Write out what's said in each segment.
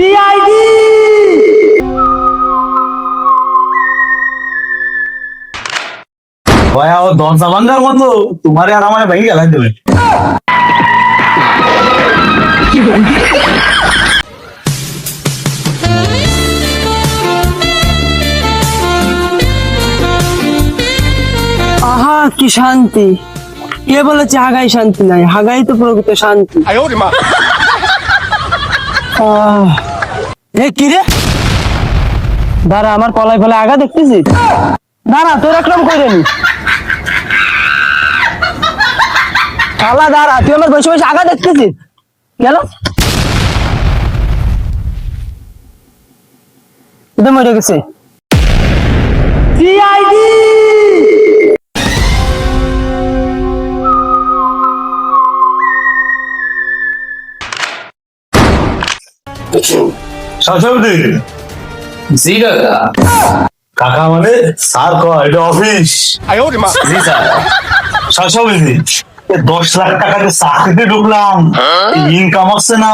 CID ভয়া ও দরজা ভাঙ্গার মতো। তোমারে আর আমার ভেঙে গেলাই দেবে। আহা কি শান্তি। কে বলেছে হাগাই শান্তি নাই হাগাই তো প্রকৃত শান্তি। আহ, কি রে? দাঁড়া, আমার কলাই ফলে আগা দেখতেছি। দাঁড়া, তোর একরম করে নি খালা দাঁড়া, তুই আমার বসে বসে আগা দেখতেছিস গেল? মরে গেছে। সিআইডি! শাসবদি জি কাকা কাকা মানে স্যার কয় এটা অফিস জি স্যার। দশ লাখ টাকা দিয়ে চাকরিতে ঢুকলাম। ইনকাম আসছে না।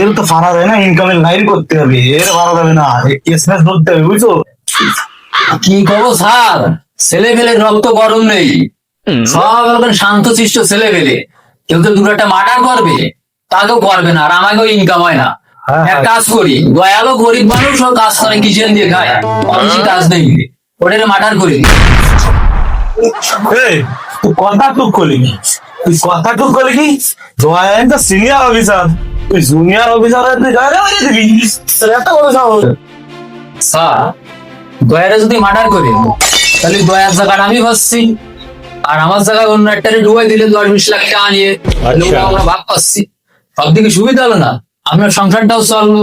এর তো ফারা যায় না ইনকামের লাইন করতে হবে। এর ভাড়া যাবে না। কেস মেস ধরতে হবে বুঝছ? কি করব স্যার? ছেলে পেলে রক্ত গরম নেই। সব এখন শান্ত শিষ্ট ছেলে পেলে কেউ তো দুটো একটা মার্ডার করবে। তাকেও করবে না আর আমাকেও ইনকাম হয় না। হ্যাঁ, এক হ্যাঁ। কাজ করি দয়ালো গরিব মানুষ কাজ করে কিচেন দিয়ে খায়। অফিসে কাজ নেই। ওটারে মার্ডার করি এই তুই কথা টুক করলি কি তুই কথা টুক করলি কি? জয়েন তো সিনিয়র অফিসার তুই জুনিয়র অফিসার তুই গায়ে মারিয়ে দিবি তোর এত বড় সাহস স্যার দয়ারে যদি মার্ডার করি তাহলে দয়ার জায়গাটা আমি ভাবছি। আর আমার জায়গায় অন্য একটা ডুবাই দিলে দশ বিশ লাখ টাকা নিয়ে। আমরা ভাগ পাচ্ছি সব দিকে সুবিধা হলো না। আপনার সংসারটাও চলল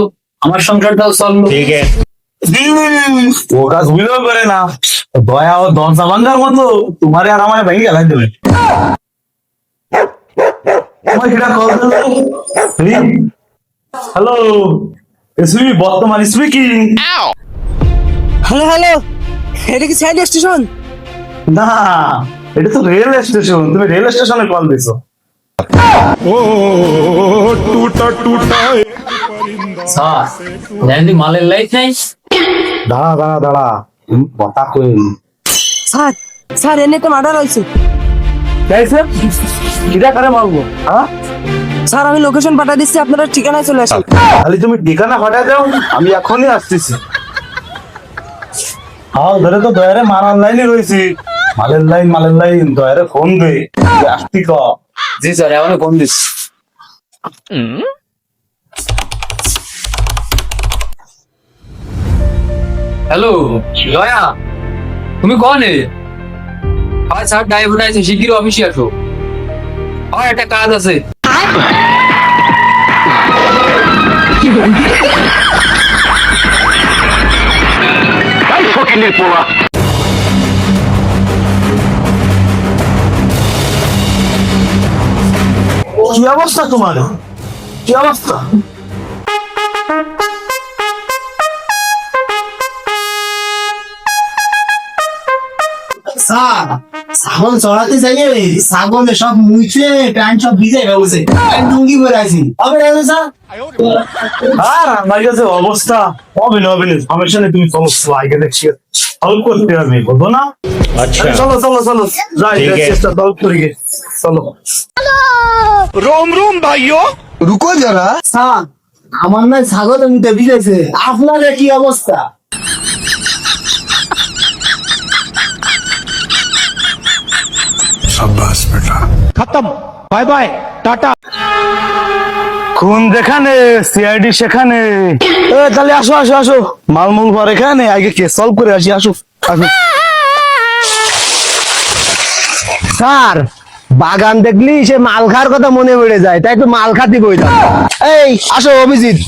আমার সংসারটাও চলল ঠিক আছে ও কাজ বুঝতেও পারে না দয়া ও দনসা বান্ধার মতো তোমার আর আমার ভেঙে গেলাই দেবে হ্যালো এসবি বর্তমান স্পিকিং হ্যালো হ্যালো এটা কি সাইড স্টেশন না এটা তো রেল স্টেশন তুমি রেল স্টেশনে কল দিছো ও স্যার ল্যান্ডি মালের লাইট নাই? দাঁড়া দাঁড়া দাঁড়া। তুমি কথা কই? স্যার স্যার এনে তো মার্ডার হয়েছে। গাইছে কিরা করে মারবো? হ্যাঁ? স্যার আমি লোকেশন পাঠা দিচ্ছি আপনারা ঠিকানায় চলে আসেন। খালি তুমি ঠিকানা পাঠা দাও আমি এখনই আসতেছি। হ্যাঁ ধরে তো দয়ারে মারার লাইনে রয়েছি। মালের লাইন মালের লাইন দয়ারে ফোন দে। আসতি ক। জি স্যার এমন কোন দিস হ্যালো লয়া তুমি কনে? হয় স্যার ড্রাইভার আছে শিগগির অফিসে আসো। হয় একটা কাজ আছে। কি অবস্থা তোমার? কি অবস্থা? ছাগল চড়াতে চাইলে ছাগলে সব মুছে প্যান্ট সব ভিজে গেছে ডুঙ্গি পরে আছি। হবে আর আমার কাছে অবস্থা। হবে না হবে না সমস্যা নেই তুমি চলো আগে দেখছি। করতে হবে বুঝো না? আচ্ছা। চলো চলো চলো। যাই চেষ্টা দল করে গে চলো। রোম রোম ভাইও। রুকো যারা। হ্যাঁ আমার না ছাগল নিতে ভিজেছে আপনার কি অবস্থা? সাব্বাস বেটা। খতম। বাই বাই টাটা। খুন যেখানে সিআইডি সেখানে তাহলে আসো আসো আসো মালমুল ভর এখানে আগে কে সলভ করে আসি আসো আসো স্যার বাগান দেখলি সে মাল খাওয়ার কথা মনে পড়ে যায় তাই তো মাল খাতি কই এই আসো অভিজিৎ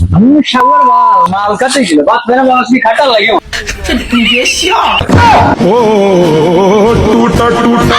ও টুটা টুটা